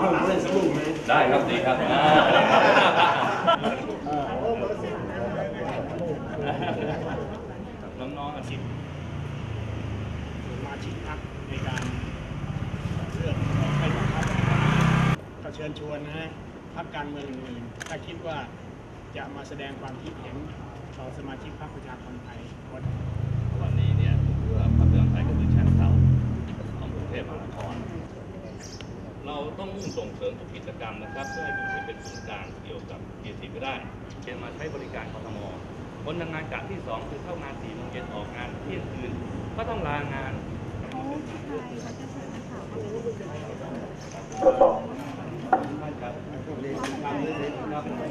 ครับดีครับอ่าน้องๆอาชีพสมาชิกพรรคในการเลือกให้บังคับก็เชิญชวนนะฮะพรรคการเมืองอื่นๆถ้าคิดว่าจะมาแสดงความคิดเห็นต่อสมาชิกพรรคประชาชนไทยคนวันนี้เนี่ยผมคิดว่าพรรคเพื่อไทยก็คือแชมป์เก่าของกรุงเทพมหานคร เราต้องมุ่งส่งเสริมทุกกิจกรรมนะครับเพื่อให้กรุงเทพเป็นศูนย์กลางเกี่ยวกับเกียรติก็ได้เช่นมาใช้บริการกทมคนทำงานกะที่สองคือเข้างานสี่โมงเย็นออกงานเที่ยงคืนก็ต้องลางานเขาใช่เขาจะเชิญนักข่าวมาดู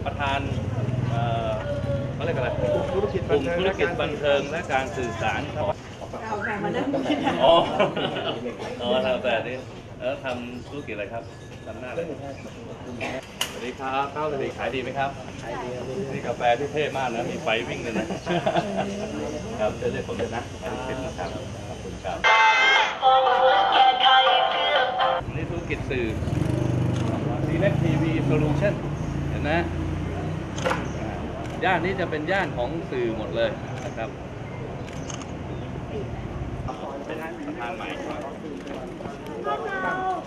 ประธานเอ่อเขาเรียกอะไรธุรกิจกลุ่มธุรกิจบันเทิงและการสื่อสารของเอาแต่มานั่งคุยกันอ๋ออ๋อทำแต่นี่ แล้วทำธุรกิจอะไรครับทำหน้าอะไรสวัสดีครับข้าวสวัสดีขายดีไหมครับขายดีนี่กาแฟที่เท่มากนะ มีไฟวิ่งเลยนะครับเชิญเรียกผมเลยนะขายดีเป็นนะครับขอบคุณครับนี่ธุรกิจสื่อดีเล็กทีวีโซลูชันเห็นไหมอ่าย่านนี้จะเป็นย่านของสื่อหมดเลยนะครับ ประธานใหม่ดีเล็ก